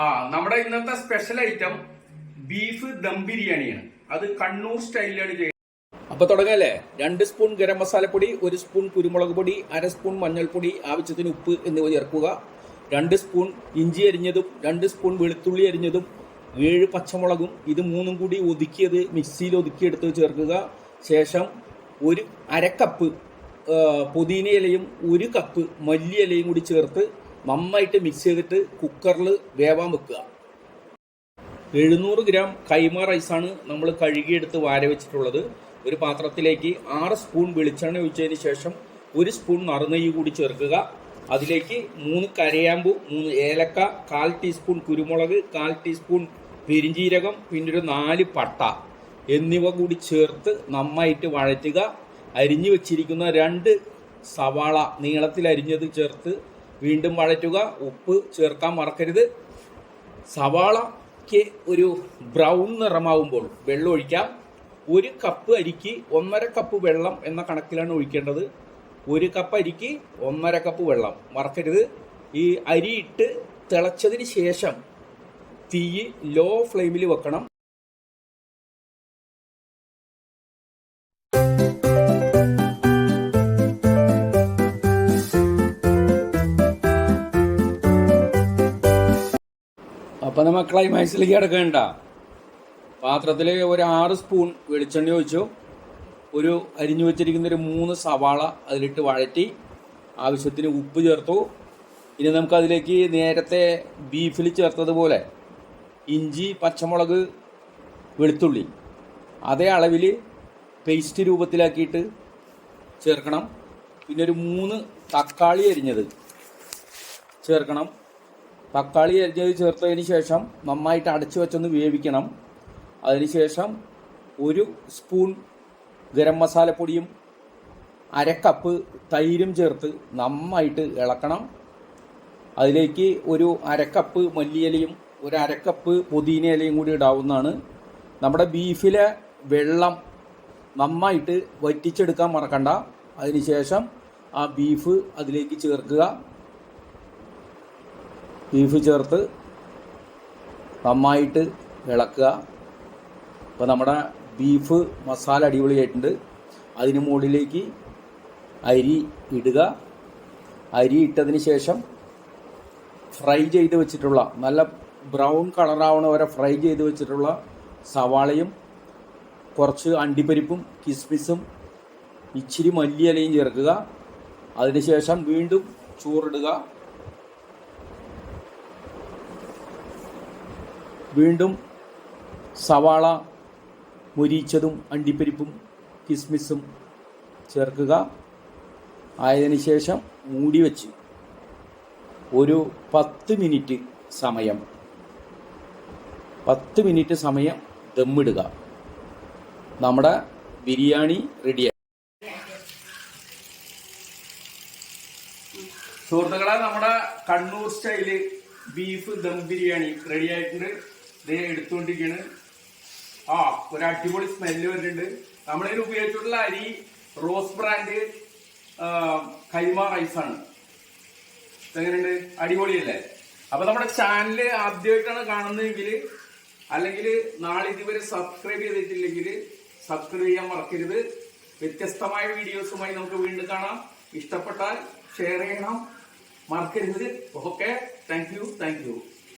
ആ നമ്മുടെ ഇന്നത്തെ സ്പെഷ്യൽ ഐറ്റം ബീഫ് ദം ബിരിയാണിയാണ്. അത് കണ്ണൂർ സ്റ്റൈലിലാണ് ചെയ്യുന്നത് അപ്പൊ തുടങ്ങല്ലേ? രണ്ട് സ്പൂൺ ഗരം മസാലപ്പൊടി ഒരു സ്പൂൺ കുരുമുളക് പൊടി അര സ്പൂൺ മഞ്ഞൾപ്പൊടി ആവശ്യത്തിന് ഉപ്പ് എന്നിവ ചേർക്കുക. രണ്ട് സ്പൂൺ ഇഞ്ചി അരിഞ്ഞതും രണ്ട് സ്പൂൺ വെളുത്തുള്ളി അരിഞ്ഞതും ഏഴ് പച്ചമുളകും ഇത് മൂന്നും കൂടി ഒതുക്കിയത് മിക്സിയിൽ ഒതുക്കിയെടുത്ത് ചേർക്കുക. ശേഷം ഒരു അരക്കപ്പ് കപ്പ് പുതിന ഇലയും ഒരു കപ്പ് മല്ലി ഇലയും കൂടി ചേർത്ത് നന്നായിട്ട് മിക്സ് ചെയ്തിട്ട് കുക്കറിൽ വേവാൻ വെക്കുക. എഴുന്നൂറ് ഗ്രാം കൈമ റൈസാണ് നമ്മൾ കഴുകിയെടുത്ത് വാര വെച്ചിട്ടുള്ളത്. ഒരു പാത്രത്തിലേക്ക് ആറ് സ്പൂൺ വെളിച്ചെണ്ണ ഒഴിച്ചതിന് ശേഷം ഒരു സ്പൂൺ നറുനെയ്യ് കൂടി ചേർക്കുക. അതിലേക്ക് മൂന്ന് കരയാമ്പു മൂന്ന് ഏലക്ക കാൽ ടീസ്പൂൺ കുരുമുളക് കാൽ ടീസ്പൂൺ പെരിഞ്ചീരകം ഒരു നാല് പട്ട എന്നിവ കൂടി ചേർത്ത് നന്നായിട്ട് വഴറ്റുക. അരിഞ്ഞു വെച്ചിരിക്കുന്ന രണ്ട് സവാള നീളത്തിൽ അരിഞ്ഞത് ചേർത്ത് വീണ്ടും വഴറ്റുക. ഉപ്പ് ചേർക്കാൻ മറക്കരുത്. സവാളയ്ക്ക് ഒരു ബ്രൗൺ നിറമാവുമ്പോൾ വെള്ളം ഒഴിക്കാം. ഒരു കപ്പ് അരിക്ക് ഒന്നര കപ്പ് വെള്ളം എന്ന കണക്കിലാണ് ഒഴിക്കേണ്ടത്. ഒരു കപ്പ് അരിക്ക് ഒന്നര കപ്പ് വെള്ളം. മറക്കരുത്. ഈ അരി ഇട്ട് തിളച്ചതിന് ശേഷം തീ ലോ ഫ്ലെയിമിൽ വെക്കണം. അപ്പം നമ്മൾ ക്ലൈമാക്സിലേക്ക് കിടക്കേണ്ട? പാത്രത്തിൽ ഒരു ആറ് സ്പൂൺ വെളിച്ചെണ്ണ ഒഴിച്ചു. ഒരു അരിഞ്ഞു വെച്ചിരിക്കുന്ന ഒരു മൂന്ന് സവാള അതിലിട്ട് വഴറ്റി. ആവശ്യത്തിന് ഉപ്പ് ചേർത്തു. ഇനി നമുക്കതിലേക്ക് നേരത്തെ ബീഫിൽ ചേർത്തതുപോലെ ഇഞ്ചി പച്ചമുളക് വെളുത്തുള്ളി. അതേ അളവിൽ പേസ്റ്റ് രൂപത്തിലാക്കിയിട്ട് ചേർക്കണം. പിന്നെ ഒരു മൂന്ന് തക്കാളി അരിഞ്ഞത് ചേർക്കണം. തക്കാളി അരിഞ്ഞത് ചേർത്തതിന് ശേഷം നന്നായിട്ട് അടച്ചു വെച്ചൊന്ന് വേവിക്കണം. അതിനുശേഷം ഒരു സ്പൂൺ ഗരം മസാലപ്പൊടിയും അരക്കപ്പ് തൈരും ചേർത്ത് നന്നായിട്ട് ഇളക്കണം. അതിലേക്ക് ഒരു അരക്കപ്പ് മല്ലിയിലയും ഒരു അരക്കപ്പ് പുതിന ഇലയും കൂടി ഇടാവുന്നതാണ്. നമ്മുടെ ബീഫിലെ വെള്ളം നന്നായിട്ട് വറ്റിച്ചെടുക്കാൻ മറക്കണ്ട. അതിനുശേഷം ആ ബീഫ് അതിലേക്ക് ചേർക്കുക. ബീഫ് ചേർത്ത് നന്നായിട്ട് ഇളക്കുക. അപ്പോൾ നമ്മുടെ ബീഫ് മസാല അടിപൊളിയായിട്ടുണ്ട്. അതിന് മുകളിലേക്ക് അരി ഇടുക. അരി ഇട്ടതിന് ശേഷം ഫ്രൈ ചെയ്ത് വെച്ചിട്ടുള്ള നല്ല ബ്രൗൺ കളറാവണ വരെ ഫ്രൈ ചെയ്ത് വെച്ചിട്ടുള്ള സവാളയും കുറച്ച് അണ്ടിപ്പരിപ്പും കിസ്മിസും ഇച്ചിരി മല്ലിയിലയും ചേർക്കുക. അതിനുശേഷം വീണ്ടും ചോറിടുക. വീണ്ടും സവാള മുരിച്ചതും അണ്ടിപ്പരിപ്പും കിസ്മിസും ചേർക്കുക. ആയതിനു ശേഷം മൂടി വെച്ച് ഒരു പത്ത് മിനിറ്റ് സമയം പത്ത് മിനിറ്റ് സമയം ദമ്മിടുക. നമ്മുടെ ബിരിയാണി റെഡിയായി സുഹൃത്തുക്കളെ നമ്മുടെ Kannur style beef dum biryani ready ആയിട്ടുണ്ട്. ഇത് എടുത്തുകൊണ്ടിരിക്കുകയാണ് ആ ഒരു അടിപൊളി സ്മെല്ല് വരുന്നുണ്ട്. നമ്മളതിൽ ഉപയോഗിച്ചിട്ടുള്ള അരി റോസ് ബ്രാൻഡ് കൈമ റൈസ് ആണ്. എങ്ങനെയുണ്ട്? അടിപൊളിയല്ലേ? അപ്പൊ നമ്മുടെ ചാനൽ ആദ്യമായിട്ടാണ് കാണുന്നതെങ്കിൽ അല്ലെങ്കിൽ നാളെ ഇതുവരെ സബ്സ്ക്രൈബ് ചെയ്തിട്ടില്ലെങ്കിൽ സബ്സ്ക്രൈബ് ചെയ്യാൻ മറക്കരുത്. വ്യത്യസ്തമായ വീഡിയോസുമായി നമുക്ക് വീണ്ടും കാണാം. ഇഷ്ടപ്പെട്ടാൽ ഷെയർ ചെയ്യണം. മറക്കരുത്. Okay thank you thank you